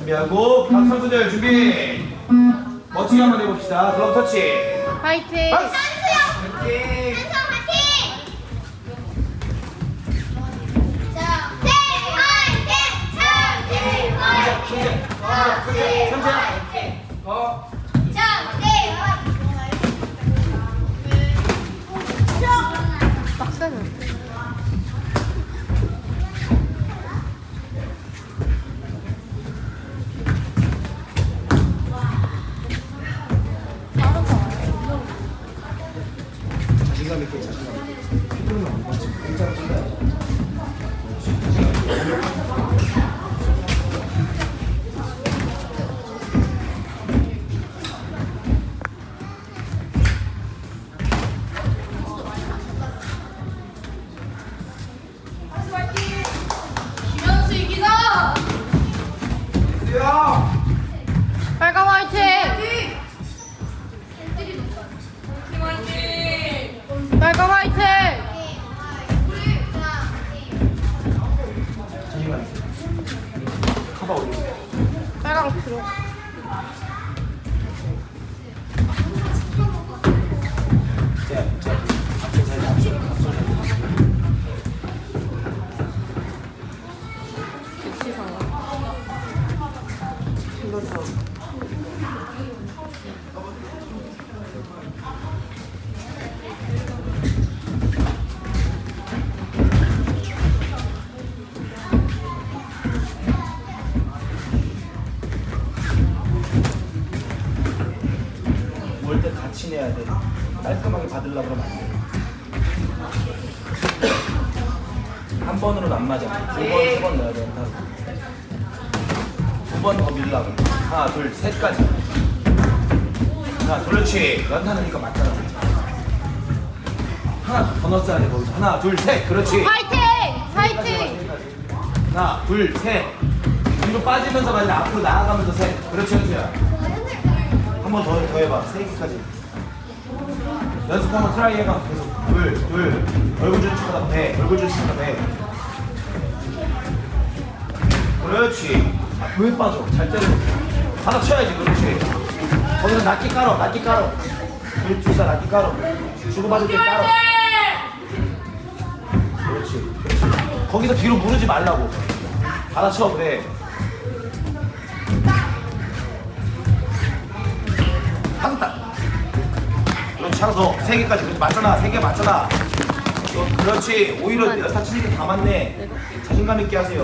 준비하고 각 선수들 준비. 멋지게 한번 해봅시다. 글러브 터치. 파이팅! 화이팅! 빨강 화이팅! 빨강 화이팅! 있게 커버 올리세요 빨강 들어. 내야 돼. 깔끔하게 받으려고 그러면 안 돼. 한 번으로는 안 맞아. 두 번, 세 번 넣어야 돼. 두번더 밀라고. 하나, 둘, 셋까지. 자, 그렇지. 연타하니까 맞잖아. 하나 더 넣었어야 돼, 거기서. 하나, 둘, 셋. 그렇지. 화이팅! 셋까지 화이팅! 와, 셋까지. 하나, 둘, 셋. 뒤로 빠지면서 말이야. 앞으로 나아가면서 셋. 그렇지, 현수야. 한 번 더 더 해봐. 세 개까지. 연습 한번 트라이 해봐. 계속. 둘, 둘. 얼굴 주는 척하다 배. 얼굴 주는 척하다 배. 그렇지. 아, 왜 빠져? 잘 때려. 하나 쳐야지. 그렇지. 거기서 낫기 깔어. 낫기 깔어. 둘, 둘다 낫기 깔어. 주고받을 때 깔어. 그렇지. 그렇지. 거기서 뒤로 무르지 말라고. 받아쳐. 그래. 한다. 더. 세 개까지. 그렇지 맞잖아. 세 개 맞잖아. 어, 그렇지. 오히려 여타 치는 게다 맞네. 자신감 있게 하세요.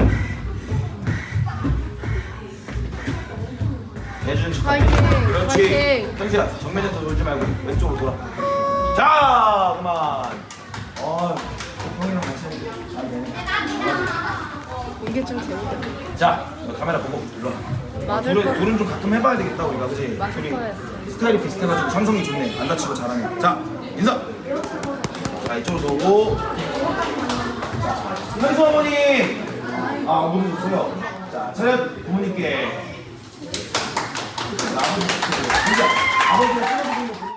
척. 화이팅! 그렇지. 화이팅! 현수야 정면에서 놀지 말고 왼쪽으로 돌아. 자 그만. 이게 좀 재밌다. 자 너 카메라 보고 일로 와. 맞을 둘은, 거. 둘은 좀 가끔 해봐야 되겠다 우리가 그지? 맞을 둘이. 스타일이 비슷해가지고 삼성이 좋네 안 다치고 잘하네 자 인사 자 이쪽으로 오고 자 현수 어머님 아 어머니 주세요 자 차렷 부모님께 자, 아버지 주세요. 진짜 아버지가